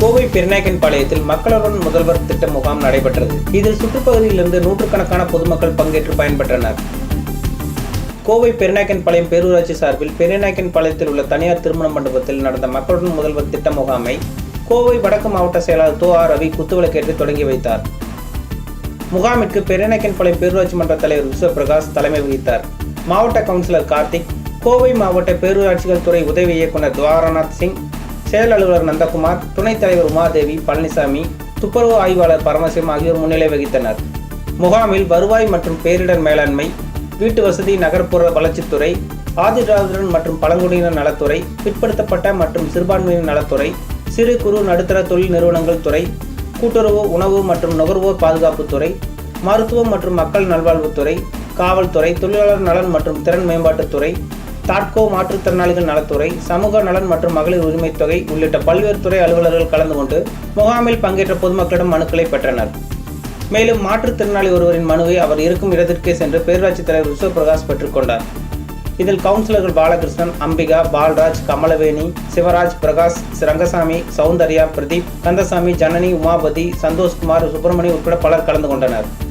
கோவை பெருநாயக்கன்பாளையத்தில் மக்களுடன் முதல்வர் திட்ட முகாம் நடைபெற்றது. இதில் சுற்றுப்பகுதியிலிருந்து நூற்றுக்கணக்கான பொதுமக்கள் பங்கேற்று பயன்பெற்றனர். கோவை பெருநாயக்கன்பாளையம் பேரூராட்சி சார்பில் பெருநாயக்கன்பாளையத்தில் உள்ள தனியார் திருமண மண்டபத்தில் நடந்த மக்களுடன் முதல்வர் திட்ட முகாமை கோவை வடக்கு மாவட்ட செயலாளர் தோ ஆர் ரவி குத்துவிளக்கேற்று தொடங்கி வைத்தார். முகாமிற்கு பெருநாயக்கன்பாளையம் பேரூராட்சி மன்ற தலைவர் விஸ்வபிரகாஷ் தலைமை வகித்தார். மாவட்ட கவுன்சிலர் கார்த்திக் கோவை மாவட்ட பேரூராட்சிகள் துறை உதவி இயக்குனர் துவாரநாத் சிங் செயல் அலுவலர் நந்தகுமார் துணைத் தலைவர் உமாதேவி பழனிசாமி துப்புரவு ஆய்வாளர் பரமசிவம் ஆகியோர் முன்னிலை வகித்தனர். முகாமில் வருவாய் மற்றும் பேரிடர் மேலாண்மை வீட்டு வசதி நகர்ப்புற வளர்ச்சித்துறை ஆதிதிராவிடன் மற்றும் பழங்குடியினர் நலத்துறை பிற்படுத்தப்பட்ட மற்றும் சிறுபான்மையினர் நலத்துறை சிறு குறு நடுத்தர தொழில் நிறுவனங்கள் துறை கூட்டுறவு உணவு மற்றும் நுகர்வோர் பாதுகாப்புத்துறை மருத்துவம் மற்றும் மக்கள் நல்வாழ்வுத்துறை காவல்துறை தொழிலாளர் நலன் மற்றும் திறன் மேம்பாட்டுத்துறை தாட்கோ மாற்றுத்திறனாளிகள் நலத்துறை சமூக நலன் மற்றும் மகளிர் உரிமைத் தொகை உள்ளிட்ட பல்வேறு துறை அலுவலர்கள் கலந்து கொண்டு முகாமில் பங்கேற்ற பொதுமக்களிடம் மனுக்களை பெற்றனர். மேலும் மாற்றுத்திறனாளி ஒருவரின் மனுவை அவர் இருக்கும் இடத்திற்கே சென்று பேரூராட்சி தலைவர் விஸ்வபிரகாஷ் பெற்றுக்கொண்டார் இதில் கவுன்சிலர்கள் பாலகிருஷ்ணன் அம்பிகா பால்ராஜ் கமலவேணி சிவராஜ் பிரகாஷ் ரங்கசாமி சௌந்தர்யா பிரதீப் கந்தசாமி ஜனனி உமாபதி சந்தோஷ்குமார் சுப்பிரமணி உட்பட பலர் கலந்து கொண்டனர்.